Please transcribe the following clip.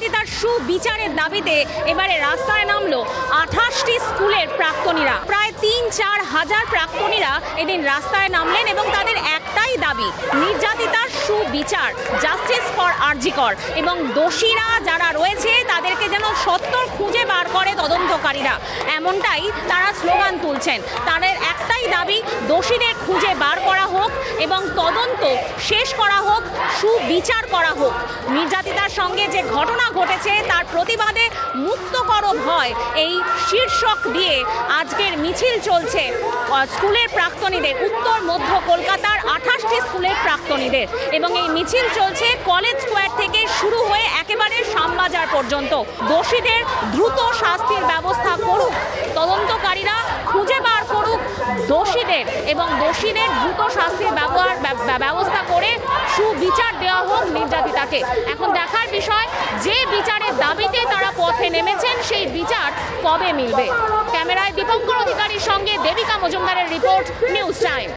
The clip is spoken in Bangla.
নির্যাতিতার সুবিচারের দাবিতে এবারে রাস্তায় নামলো আঠাশটি স্কুলের প্রাক্তনীরা। প্রায় তিন চার হাজার প্রাক্তনীরা এদিন রাস্তায় নামলেন এবং তাদের একটাই দাবি, নির্যাতিতার সুবিচার জাস্টিস ফর আরজিকর। এবং দোষীরা যারা রয়েছে, তাদেরকে যেন সত্তর খুঁজে বার করে তদন্তকারীরা। এমনটাই তারা স্লোগান তুলছেন। তাদের একটাই দাবি, দোষীদের এবং তদন্ত শেষ করা হোক, সুবিচার করা হোক। নির্যাতিতার সঙ্গে যে ঘটনা ঘটেছে, তার প্রতিবাদে মুক্ত করো ভয় এই শীর্ষক দিয়ে। আজকের মিছিল চলছে স্কুলের প্রাক্তনীদের, উত্তর, মধ্য কলকাতার আঠাশটি স্কুলের প্রাক্তনীদের। এবং এই মিছিল চলছে কলেজ স্কোয়ার থেকে শুরু হয়ে একেবারে শ্যামবাজার পর্যন্ত। দোষীদের দ্রুত শাস্তির ব্যবস্থা করুক তদন্তকারীরা খুঁজে দোষীদের এবং দোষীদের দ্রুত শাস্তির ব্যবহার ব্যব- ব্যব- ব্যবস্থা করে সুবিচার দেওয়া হোক নির্যাতিতাকে। এখন দেখার বিষয়, যে বিচারের দাবিতে তারা পথে নেমেছেন, সেই বিচার কবে মিলবে? ক্যামেরায় দীপঙ্কর অধিকারীর সঙ্গে দেবিকা মজুমদারের রিপোর্ট, নিউজ টাইম।